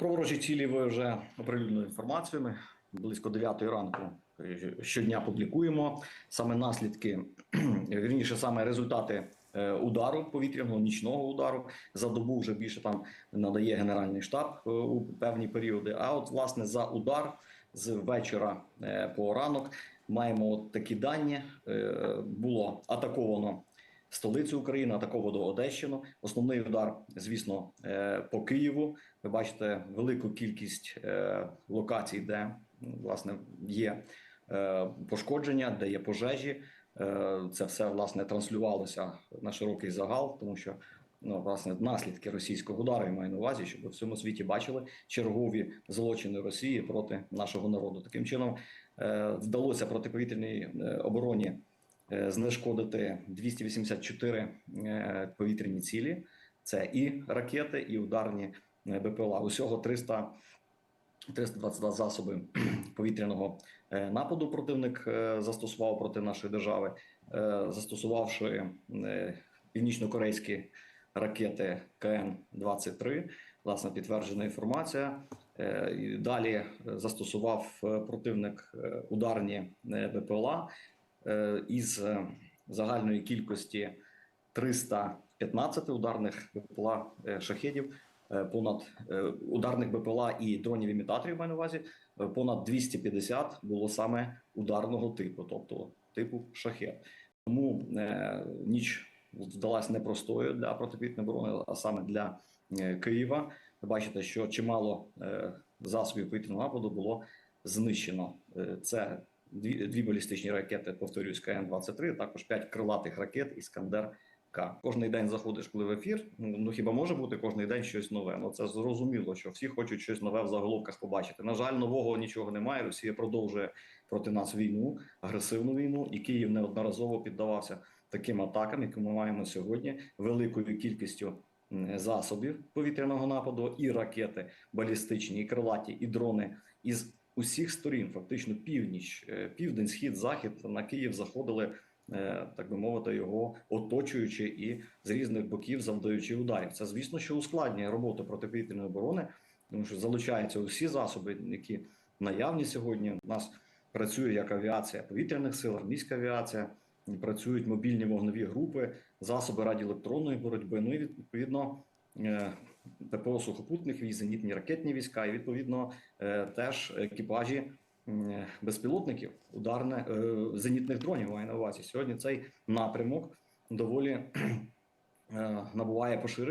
про ворожі цілі ви вже оприлюднили інформацію. Ми близько 9 ранку щодня публікуємо саме наслідки, вірніше, саме результати е, удару повітряного нічного удару. За добу вже більше там надає Генеральний штаб е, у певні періоди. А от власне за удар з вечора е, по ранок маємо от такі дані. Було атаковано столицю України, атаковано Одещину. Основний удар, звісно, е, по Києву. Ви бачите велику кількість е, локацій, де власне є е, пошкодження, де є пожежі. Це все власне транслювалося на широкий загал, тому що ну власне наслідки російського удару я маю на увазі, щоб в всьому світі бачили чергові злочини Росії проти нашого народу. Таким чином вдалося протиповітряній обороні знешкодити 284 е, повітряні цілі. Це і ракети, і ударні е, БПЛА. Усього 300 322 засоби повітряного е, нападу противник е, застосував проти нашої держави, е, застосувавши е, північно-корейські ракети КН-23. Власне, підтверджена інформація. Е, Далі е, застосував е, противник е, ударні е, БПЛА е, із е, загальної кількості 315 ударних БПЛА е, шахедів, е, понад е, ударних БПЛА і дронів імітаторів маю на увазі, е, понад 250 було саме ударного типу, тобто типу шахет. Тому е, ніч вдалась непростою для протиповітряної оборони, а саме для е, Києва. Бачите, що чимало е, засобів повітряного нападу було знищено. Е, Це дві, дві балістичні ракети, повторюсь, КН-23, також п'ять крилатих ракет Іскандер К. Кожний день заходиш, коли в ефір. Ну ну, хіба може бути кожний день щось нове? Ну це зрозуміло, що всі хочуть щось нове в заголовках побачити. На жаль, нового нічого немає. Росія продовжує проти нас війну, агресивну війну, і Київ неодноразово піддавався таким атакам, які ми маємо сьогодні, великою кількістю засобів повітряного нападу, і ракети балістичні, і крилаті, і дрони із усіх сторін, фактично північ, е, південь, схід, захід на Київ заходили. е, Так би мовити, його оточуючи і з різних боків завдаючи ударів. Це звісно, що ускладнює роботу протиповітряної оборони, тому що залучаються усі засоби, які наявні сьогодні. У нас працює як авіація повітряних сил, армійська авіація, працюють мобільні вогневі групи, засоби радіоелектронної боротьби. Ну і відповідно ППО сухопутних військ, зенітні ракетні війська, і відповідно е, теж екіпажі безпілотників, ударне е, зенітних дронів маю на увазі. Сьогодні цей напрямок доволі е, набуває поширення.